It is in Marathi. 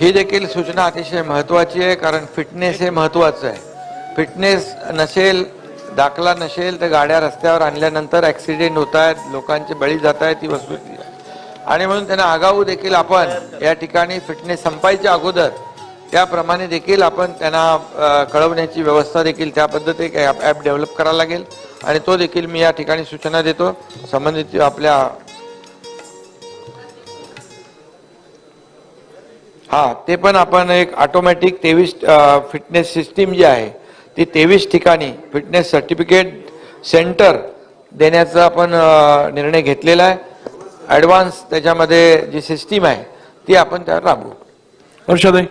ही देखील सूचना अतिशय महत्त्वाची आहे कारण फिटनेस हे महत्त्वाचं आहे. फिटनेस नसेल दाखला नसेल तर गाड्या रस्त्यावर आणल्यानंतर ॲक्सिडेंट होत आहेत लोकांचे बळी जात आहेत ती वस्तू आहे. आणि म्हणून त्यांना आगाऊ देखील आपण या ठिकाणी फिटनेस संपायच्या अगोदर त्याप्रमाणे देखील आपण त्यांना कळवण्याची व्यवस्था देखील त्या पद्धती एक ॲप ॲप डेव्हलप करावा लागेल. आणि तो देखील मी या ठिकाणी सूचना देतो. संबंधित आपल्या हां ते पण आपण एक ऑटोमॅटिक तेवीस फिटनेस सिस्टीम जी आहे ती तेवीस ठिकाणी फिटनेस सर्टिफिकेट सेंटर देण्याचा आपण निर्णय घेतलेला आहे. ॲडव्हान्स त्याच्यामध्ये जी सिस्टीम आहे ती आपण त्यावर राबवू. हर्षदय.